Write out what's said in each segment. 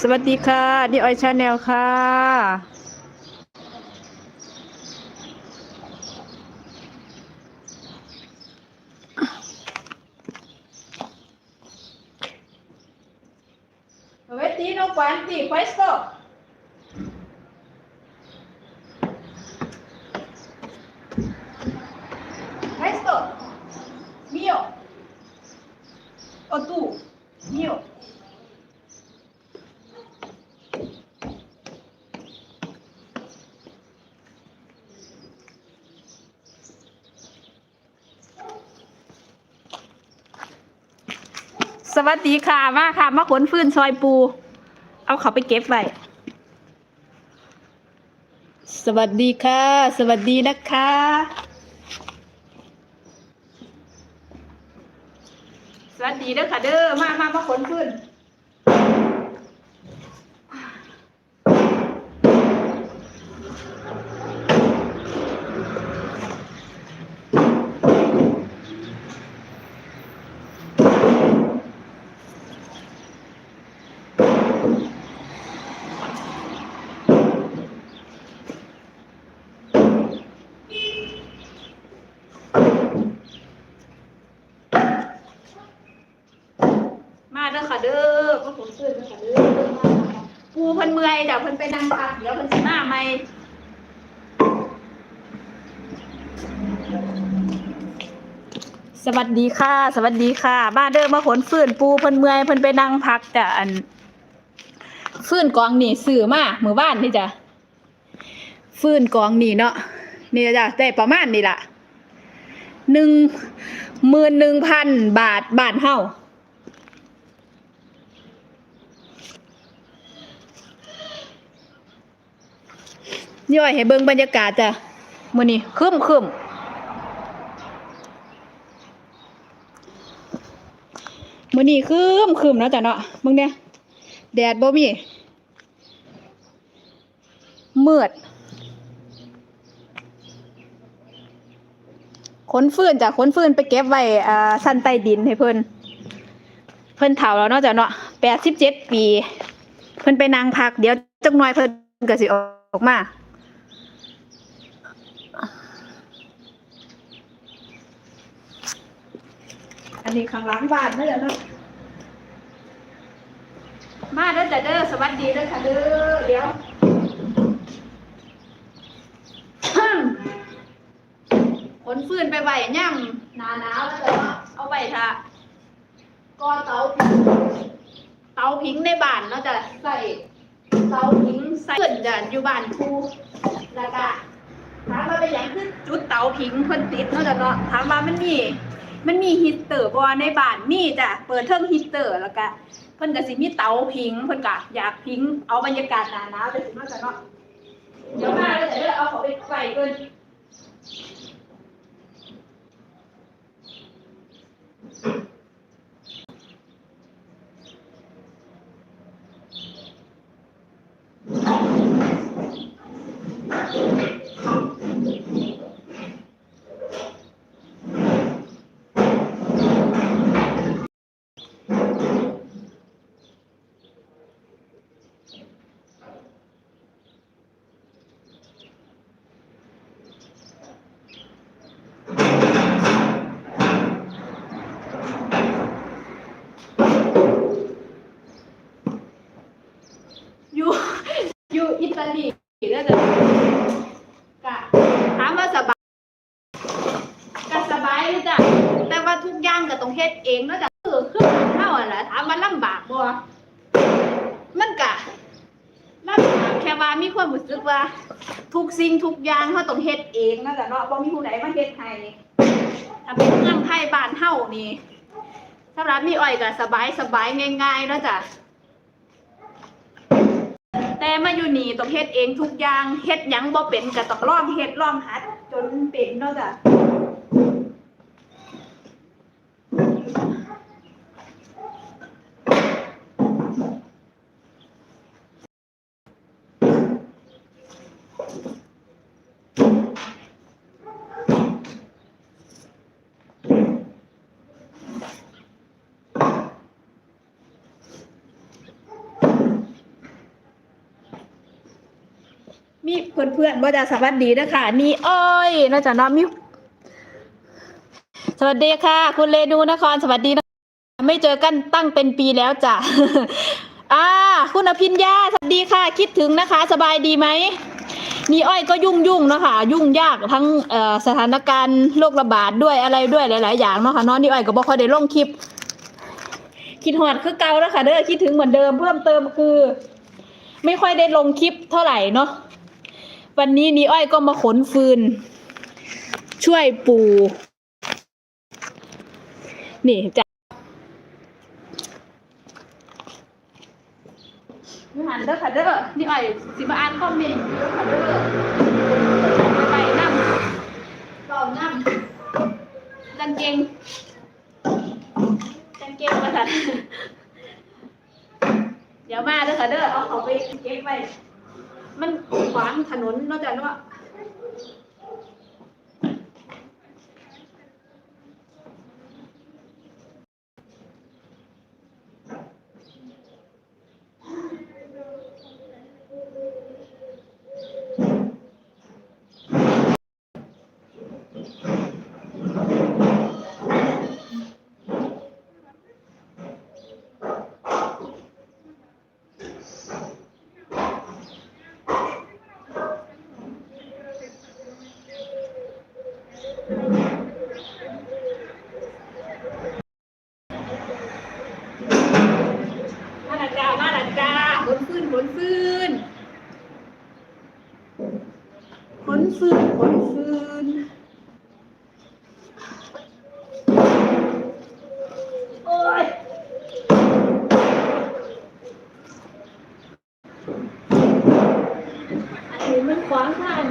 สวัสดีค่ะนี่ออยชาแนลค่ะ Vestino quanti? Questo? Questo? สวัสดีค่ะมาค่ะ มาขนฟืนซอยปู เอาเขาไปเก็บไว้สวัสดีค่ะ สวัสดีนะคะ สวัสดีเด้อค่ะเด้อมามามาขนฟืน มาเด้อค่ะเด้อมาขนฟืนเด้อค่ะเด้อปูเเมื่อยเดี๋ยวเพิ่นไปนั่งพักเดี๋ยวเพิ่นสิมาใหม่สวัสดีค่ะ สวัสดีค่ะมาเด้อมาขนฟื้นปูเพิ่นเมื่อยเพิ่นไปนั่งพักจ้ะอันฟื้นกองนี่ซื้อมามื้อบ้านนี่จ้ะฟื้นกองนี่เนาะนี่จ้ะได้ประมาณนี่ล่ะหนึ่งหมื่นหนึ่งพันบาทบานเฮา ย่อยให้เบิ่งบรรยากาศจ้ะมื้อนี้คึมคึมมื้อนี้คืมคืมเนาะจ้ะเนาะมึงเนี่ยแดดบ่มีมืดขนฟืนจ้ะขนฟืนไปเก็บไว้อ่าชั้นใต้ดินให้เพิ่นเพิ่นเฒ่าแล้วเนาะจ้ะเนาะ87ปี เพิ่นไปนั่งพักเดี๋ยวจักหน่อยเพิ่นก็สิออกมา อันนี้ข้างหลังบ้านเนาะจ้ะเนาะมาเด้อจ้ะเด้อสวัสดีเด้อค่ะเด้อเดี๋ยวขนฟืนไปไหวย่ำหนาหนาวแล้วจะเนาเอาไว้ท่าก่อเตาผิงเตาผิงในบ้านเนาะจะใส่เตาผิงใส่เพื่อนจะอยู่บ้านครูแล้วก็ถามว่าเป็นหยังคือจุดเตาผิงเพิ่นติดเนาะจ้ะเนาะถามว่ามันมี มันมีฮีตเตอร์บ่ในบ้านมีจ้ะเปิดเทิงฮีตเตอร์แล้วก็เพิ่นก็สิมีเตาพิงเพิ่นก็อยากพิงเอาบรรยากาศหนาหนาวไปสิมาซะเนาะเดี๋ยวมาแล้วเดี๋ยวเอาเขาไปไฟเพิ่นอยู่ อยู่อิตาลีแล้วจะกะถามว่าสบายก็สบายเลยจ้ะแต่ว่าทุกอย่างก็ต้องเฮ็ดเองเนาะจ้ะเออคือเฮาอะล่ะถามว่าลำบากบ่มันก็ลำบากแค่ว่ามีความรู้สึกว่า ทุกสิ่งทุกอย่างเฮาต้องเฮ็ดเองเนาะจ้ะเนาะบ่มีผู้ใดมาเฮ็ดให้ถ้าเป็นเมืองไทยบ้านเฮานี่สำหรับมีอ้อยก็สบายสบายง่ายๆเนาะจ้ะ แต่มาอยู่นี่ต้องเฮ็ดเองทุกอย่างเฮ็ดหยังบ่เป็นก็ต้องลองเฮ็ดลองหัดจนเป็นเนาะจ้ะ มีเพื่อนเพื่อนๆบ่จะสวัสดีนะคะนี่อ้อยนอกจากน้องมีสวัสดีค่ะ คุณเรนูนครสวัสดีนะไม่เจอกันตั้งเป็นปีแล้วจ้ะอ่าคุณอภิญญาสวัสดีค่ะ คิดถึงนะคะ สบายดีไหมนี่อ้อยก็ยุ่งยุ่งๆเนาะค่ะยุ่งยากทั้งสถานการณ์โรคระบาดด้วยอะไรด้วยหลาย ๆ อย่างเนาะค่ะน้องนี่อ้อยก็บ่ค่อยได้ลงคลิป คิดหอดคือเก่าแล้วค่ะเด้อคิดถึงเหมือนเดิมเพิ่มเติมคือ ไม่ค่อยได้ลงคลิปเท่าไหร่เนาะ วันนี้นีอ้อยก็มาขนฟืน ช่วยปูนี่จ้ะนี่หันเด้อค่ะเด้อนี่อ้อยสิมาอ่านคอมเมนต์เด้อค่ะเด้อไปนั่งก็นั่งกางเกงกางเกงมาค่ะเดี๋ยวมาเด้อค่ะเด้อเอาเขาไปเก็บไว้ มันขวางถนนนอกจากว่าดักจ้ามาดักจ้าขนฟืนขนฟืนขนฟืนขนฟืนโอ้ย อันนี้มันขวางทาง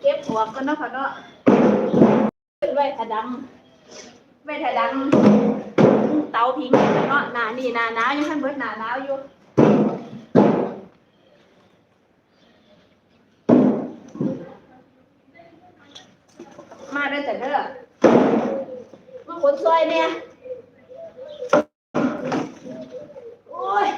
เก็บหัวกันเนาะค่ะเนาะไว้ถดัง ไว้ถดัง เตาพิงเนาะหนานี่หนาหนาวยู่ท่านเบิดหนาหนาวอยู่มาได้แต่เด้อมาขนซอยเนี่ยโอ้ย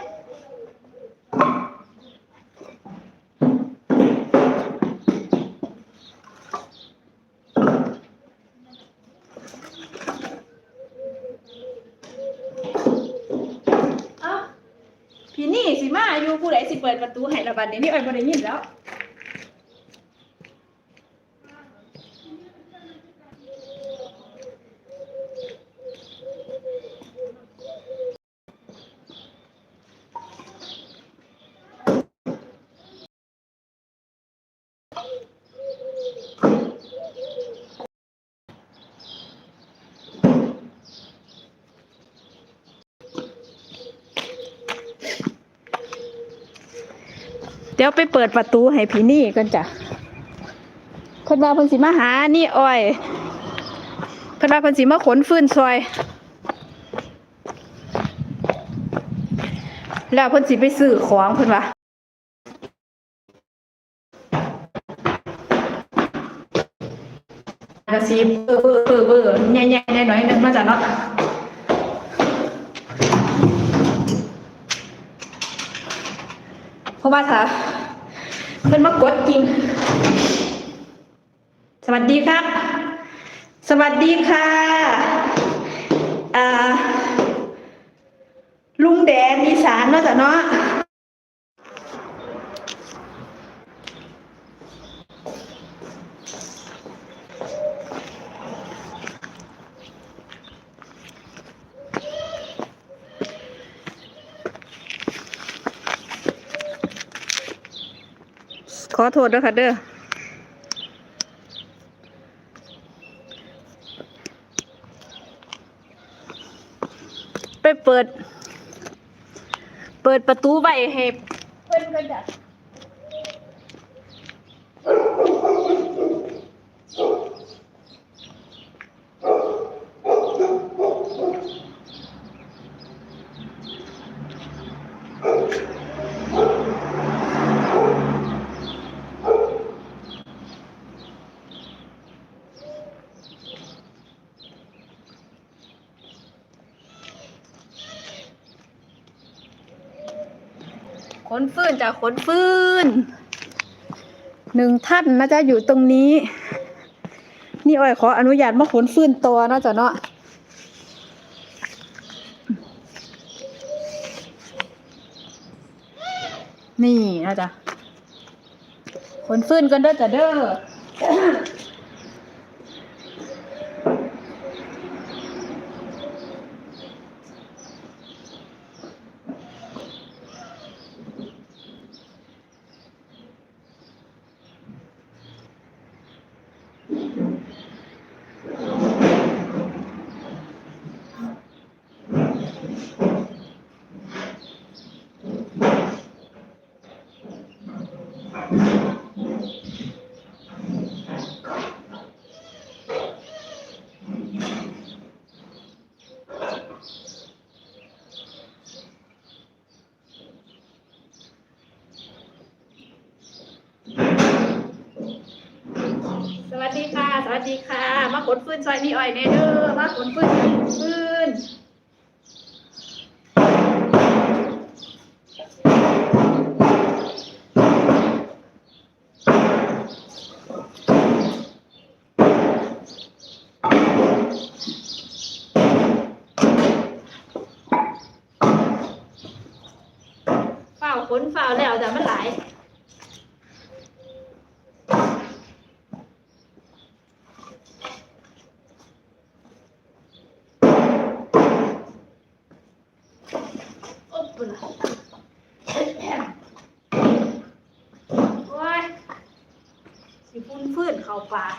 เอ้าพี่นี่สิมาอยู่ผู้ใดสิเประตูให้ระบาดเดี๋ยวนี้อ้อยบ่ได้ยินแล้ว เดี๋ยวไปเปิดประตูให้พี่นี่กันจ้ะเพิ่นว่าเพิ่นสิมาหานี่อ้อยเพิ่นว่าเพิ่นสิมาขนฟืนซอย แล้วเพิ่นสิไปซื้อของเพิ่นว่าก็สิเออเออเออเออแย่ๆหน่อยๆนึงมาจ้ะเนาะ เพ ราะว่าถ้าเพื่อนมากดจริง สวัสดีครับ สวัสดีค่ะลุงแดนอีสานเนาะจ้ะเนาะ ขอโทษด้วยค่ะเด้อไปเปิด เปิดประตูไว้ให้เพิ่นก็จะ ฟื้นจากขนฟื้นหนึ่งท่านนะจ๊ะอยู่ตรงนี้ นี่อ้อยขออนุญาตมาขนฟื้นตัวนะจ๊ะเนาะนี่นะจ๊ะขนฟื้นกันเด้อจ้ะเด้อ วัสดีค่ะ มาขนฟืนซอยนี่อ้อยเนเด้อมาขนฟืนฟืนเฝ้าขนเฝ้าแล้วแต่มันหลาย โอ๊บปุ่นล่ะโอ้ยสิฟุ้นฟื้นเข้าปาก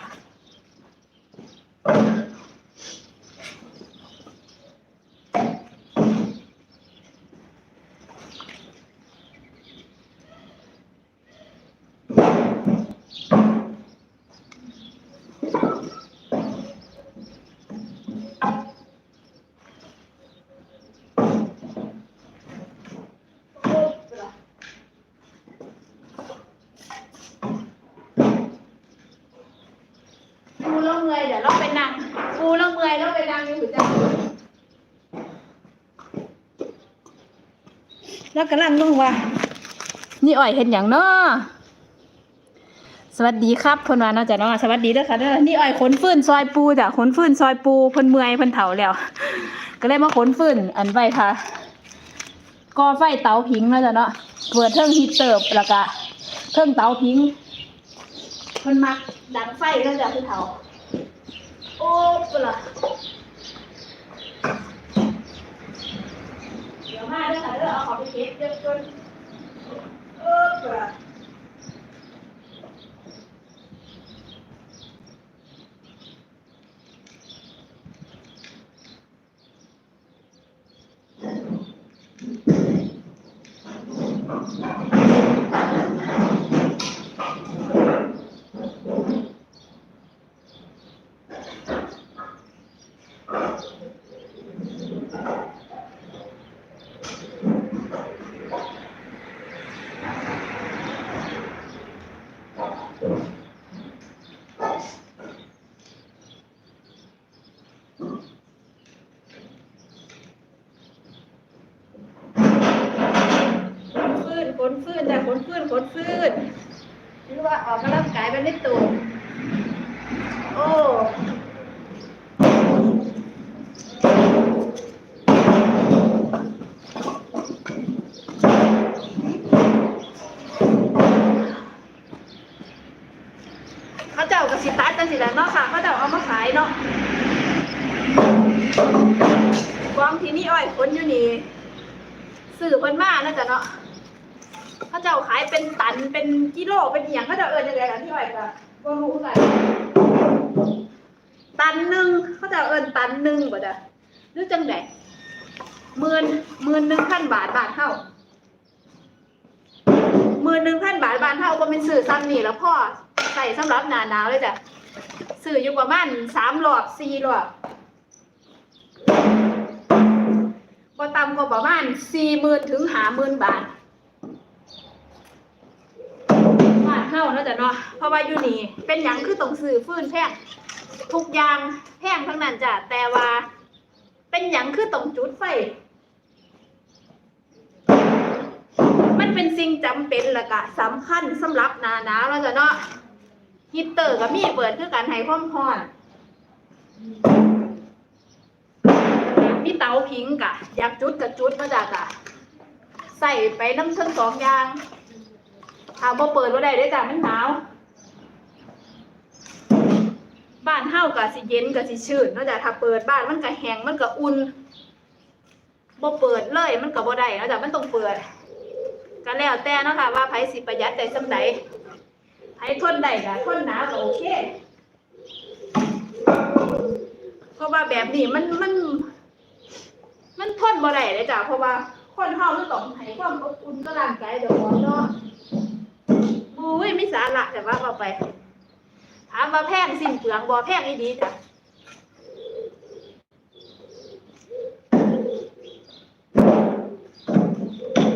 โอ๊บปุ่นล่ะฟูแล้วเมื่อยเดี๋ยวเราไป นั่งฟูแล้วเมื่อยเราไปนั่งอยู่หัวใจแล้วกำลังนุ่งว่านี่อ่อยเห็นอย่างเนาะสวัสดีครับเพิ่นวาเนาจ้ะเนาะสวัสดีเด้อค่ะเด้อนี่อ่อยขนฟืนซอยปูจ้ะขนฟืนซอยปูเพิ่นเมื่อยเพิ่นเฒ่าแล้ว ก็เลยมาขนฟืนอันไว้ค่ะก่อไฟเตาผิงเนาะจ้ะเนาะเปิดเทิงฮีเตอร์แล้วก็เทิงเตาผิงเพิ่นมักดังไฟเนาะจ้ะผู้เฒ่า โอ้ปะล่ะเดี๋ยวมาเด้อค่ะเด้อเอาของไปเก็บเดี๋ยวจนเออปะล่ะ ขนฟื้นขนฟื้น แต่ขนฟื้นขนฟื้นหรือว่าออกกำลังกายไปในตัวโอ้เขาเจ้ากระสิตัดจังสิแหละเนาะค่ะเขาเจ้าเอามาขายเนาะกองที่นี่อ้อยขนอยู่นี่สื่อเพิ่นมานะจ๊ะเนาะ เขาเจ้าขายเป็นตันเป็นกิโลเป็นอย่างเขาจะเอิ้นจังไดกันที่อ้อยก็รู้กันตันหนึ่งเขาจะเอิ้นตันหนึ่งบ่จ้ะหรือจังไดหมื่นหมื่นหนึ่งพันบาทบาทเท่าหมื่นหนึ่งพันบาทบาทเท่าก็เป็นสื่อซ้ำนี่แล้วพ่อใส่สำหรับหนาหนาวเลยจ้ะสื่ออยู่ประมาณสามหลอดสี่หลอดบ่ต่ำกว่าประมาณสี่หมื่นถึงห้าหมื่นบาทบาท เท่าเนาะจ้ะเนาะเพราะว่าอยู่นี่เป็นหยังคือต้องซื้อฟืนแพงทุกอย่างแพงทั้งนั้นจ้ะแต่ว่า เป็นหยังคือต้องจุดไฟมันเป็นสิ่งจำเป็นและก็สำคัญสำหรับนาหนาวแล้วจ้ะเนาะฮีตเตอร์ก็มีเปิดคือการให้ความร้อนมีเตาผิงกะ อยากจุดกับจุดมาจากกะ ใส่ไปน้ำเชิงสองอย่าง ถ้าบ่เปิดบ่ได้เด้จ้ะมันหนาวบ้านเฮาก็สิเย็นก็สิชื้นเนาะจ้ะถ้าเปิดบ้านมันก็แห้งมันก็อุ่นบ่เปิดเลยมันก็บ่ได้เนาะจ้ะมันต้องเปิดก็แล้วแต่เนาะค่ะว่าไผสิประหยัดได้ส่ำใดไผทนได้ก็ทนหนาวก็โอเคเพราะว่าแบบนี้มันมันมันทนบ่ได้เลยจ้ะเพราะว่าคนเฮามันต้องให้ความอบอุ่นกับร่างกายเจ้าของเนาะ อุ้ยมีสาระแต่ว่าเอาไป ถามว่าแพงสิ้นเปลืองบ่แพงอีดีจ้ะ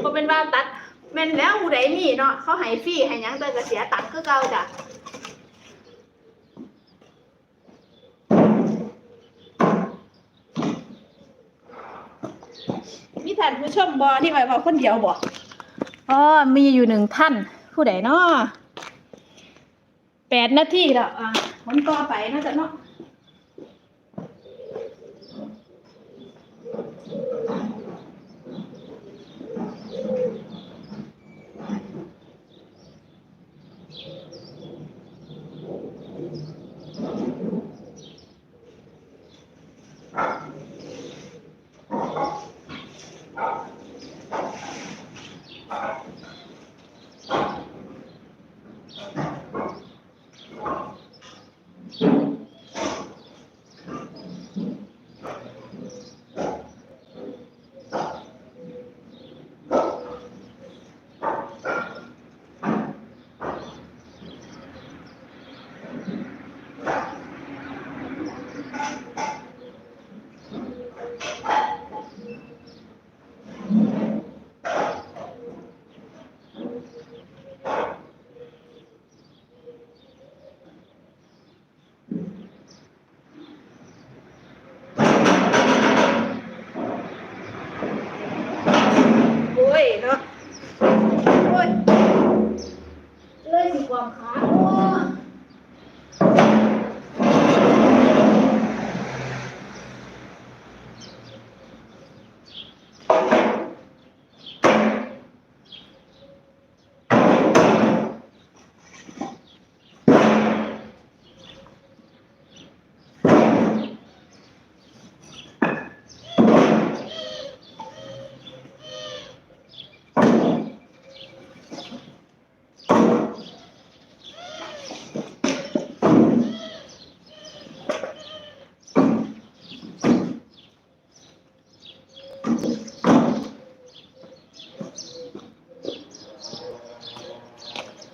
บ่เป็นว่าตัดแม่นแล้วผู้ใดมีเนาะเขาให้ฟรีให้หยังแต่ก็เสียตังค์คือเก่าจ้ะมีท่านผู้ชมบ่ที่ไว้เว้าคนเดียวบ่อ๋อมีอยู่หนึ่งท่าน ผู้ใดเนาะแปดนาทีแล้วอะมันต่อไปน่าจะเนาะ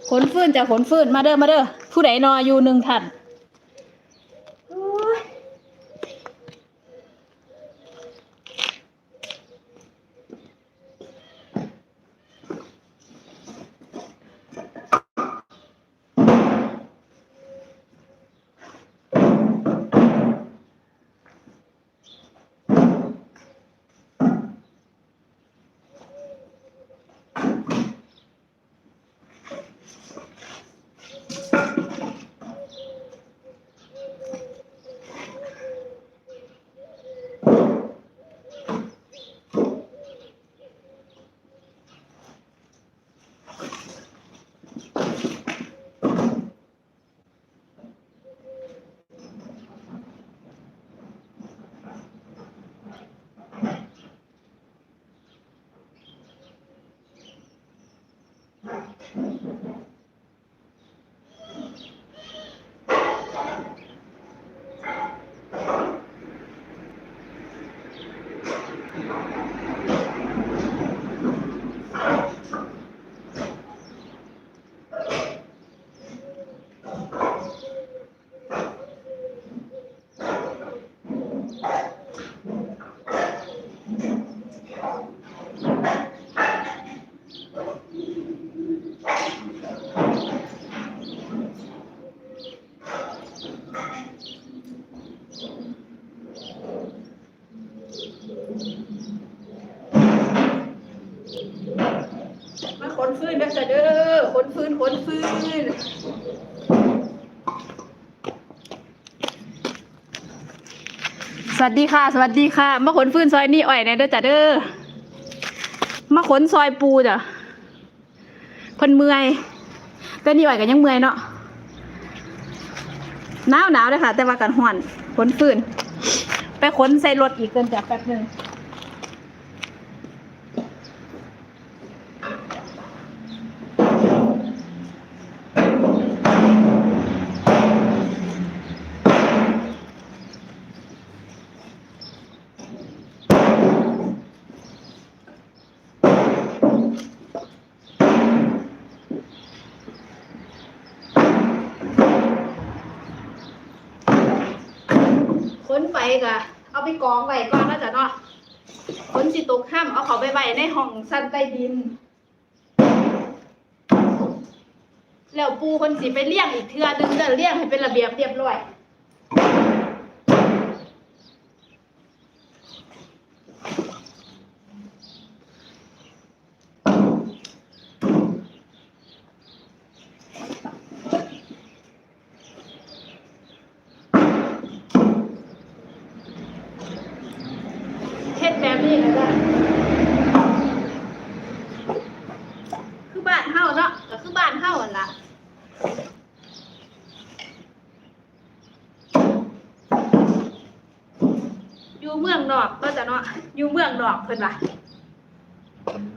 ขนฟื้นจะขนฟื้นมาเด้อมาเด้อผู้ใดนออยู่หนึ่งท่าน สวัสดีค่ะ สวัสดีค่ะ มาขนฟืนซอยนี่อ่อยแน่เด้อจ้ะเด้อมาขนซอยปูจ้ะเพิ่นเมื่อยแต่นี่อ่อยกันยังเมื่อยเนาะหนาวหนาวเลยค่ะ แต่ว่ากันห่อนขนฟืนไปขนใส่รถอีกเกินจ้ะแป๊บนึง ก็เอาไปกองไว้ก่อนแล้วจ้ะเนาะฝนสิตกห้ามเอาเขาไปไว้ในห้องสั้นใต้ดิน แล้วปูคนสิไปเลี้ยงอีกเทื่อนึงเด้อเลี้ยงให้เป็นระเบียบเรียบร้อย เฮ็ดแบบนี้นะจ๊ะคือบ้านเฮาเนาะก็คือบ้านเฮาหั่นล่ะ อยู่เมืองนอกก็จะ เนาะอยู่เมืองนอกเพิ่นว่า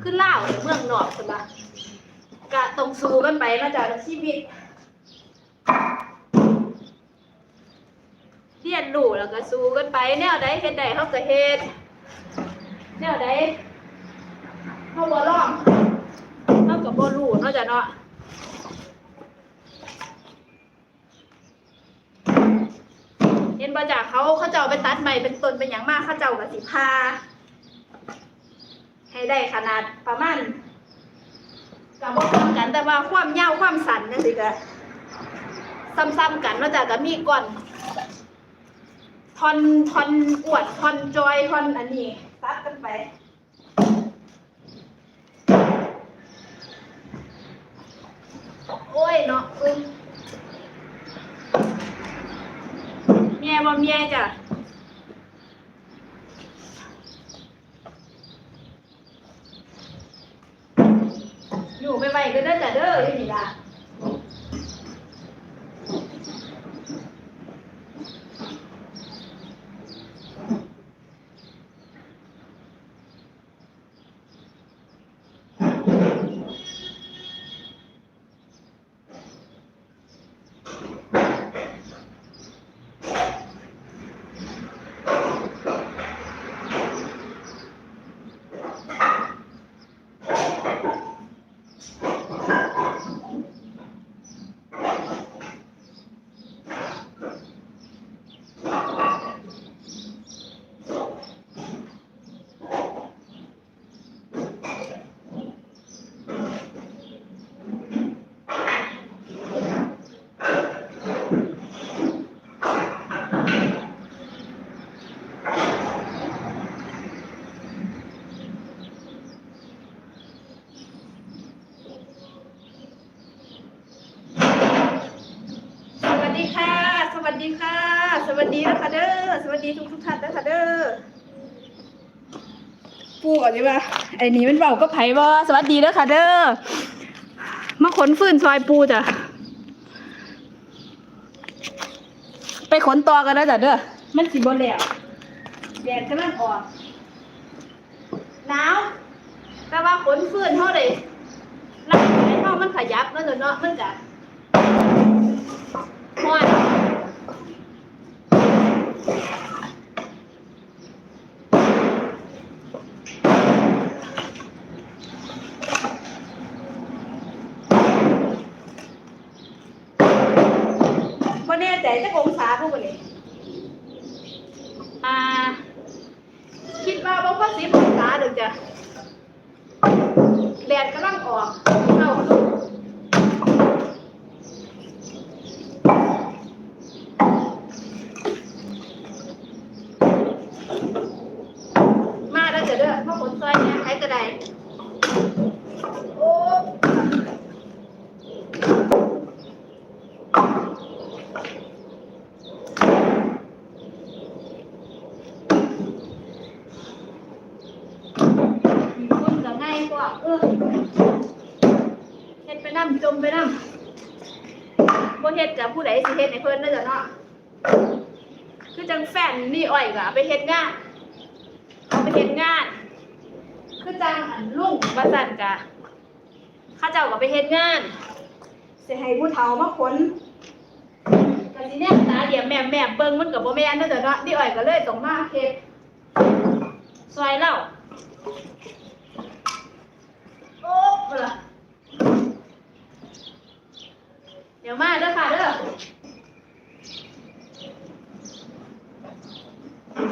คือลาวหรือเมืองนอกเพิ่นว่ากะต้องสู้กันไปเนาะจ้ะชีวิต เรียนรู้แล้วก็สู้กันไป แนวใดเฮ็ดได้เฮาก็เฮ็ดแนวใดเฮาบ่ลองเฮาก็บ่รู้เนาะจ้ะเนาะ เห็นบ่จ้ะเขาเขาเจ้าไปตัดใหม่เป็นต้นเป็นหยังมากเขาเจ้าก็สิพาให้ได้ขนาดประมาณก็บ่เท่ากันแต่ว่าความยาวความสั้นจังซี่ก็ซ้ำๆกันเนาะจ้ะก็มีก่อนทอนทอนอวดทอนจอยทอนอันนี้ตัดกันไปโอ้ยเนาะอึ้งเมีย บ่เมียจ้ะอยู่ไปไปก็ได้อจ้ะเด้ออยู่นี่ล่ะ สวัสดีค่ะ สวัสดีค่ะ สวัสดีนะคะเด้อสวัสดีทุกทุกๆท่านนะคะเด้อปูก่อนดีป่ะไอ้นี่มันเบาก็ไผ่บ่สวัสดีเด้อค่ะเด้อมาขนฟืนซอยปูจ้ะไปขนต่อกันแล้วจ้ะเด้อมันสิบ่แล้วแดดกำลังออกหนาวแต่ว่าขนฟืนเท่าไดร่างกายเท่ามันขยับเนาะจ้ะเนาะมันจะม่วนบ่แน่ใจจักองศาพวกนี้อ่า คิดว่าบ่พอสิบองศาเด้อจ้ะแด ดกำลังออกเข้าลูก มาแล้วจะเด้อมาขนซอยเนี่ยใครก็ได้โอ้ เออเฮ็ดไปน้ำจมไปน้ำบ่เฮ็ดกับผู้ใดสิเฮ็ดให้เพิ่นเด้อจ้ะเนาะคือจังแฟนนี่ อ้อยก็เอาไปเฮ็ดงาน เอาไปเฮ็ดงาน คือจังอันลุงว่าซั่นกะเขาเจ้าก็ไปเฮ็ดงานสิให้ผู้เฒ่ามาขนก็สิแนมตาเดียวแม่แม่เบิ่งมันก็บ่แม่นเด้อจ้ะเนาะนี่อ้อยก็เลยต้องมาเฮ็ดซอยเล่าโอ๊บล่ะเดี๋ยวมาเด้อค่ะเด้อ ว้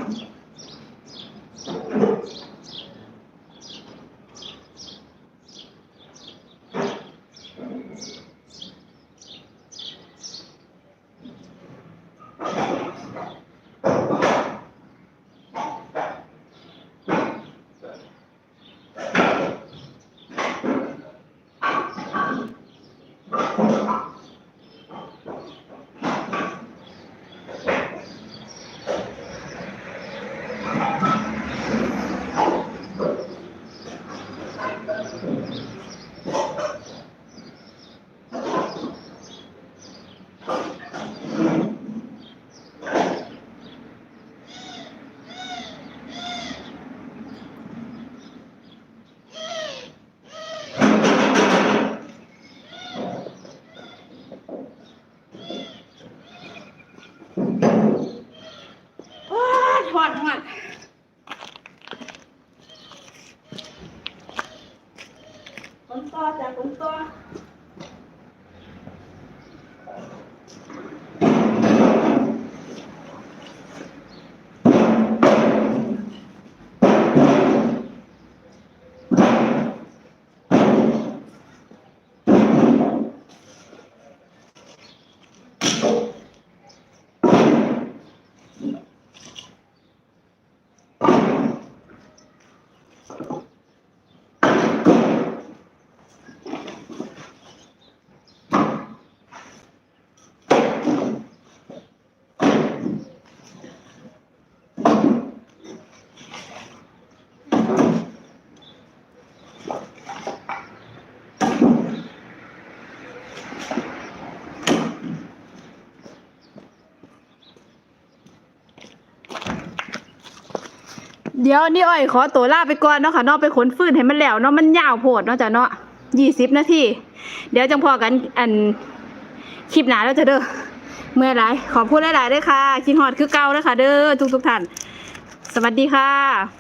เดี๋ยวนี่อ้อยขอตัวลาไปก่อนเนาะค่ะเนาะไปขนฟืนให้มันแล้วเนาะมันยาวโพดเนาะจ้ะเนาะยี่สิบนาทีเดี๋ยวจังพอกันอันคลิปหนาแล้วจ้ะเด้อเมื่อไรขอพูดหลายๆด้วยค่ะคิดฮอดคือเก่าเด้อค่ะ เด้อทุกทุกท่าน สวัสดีค่ะ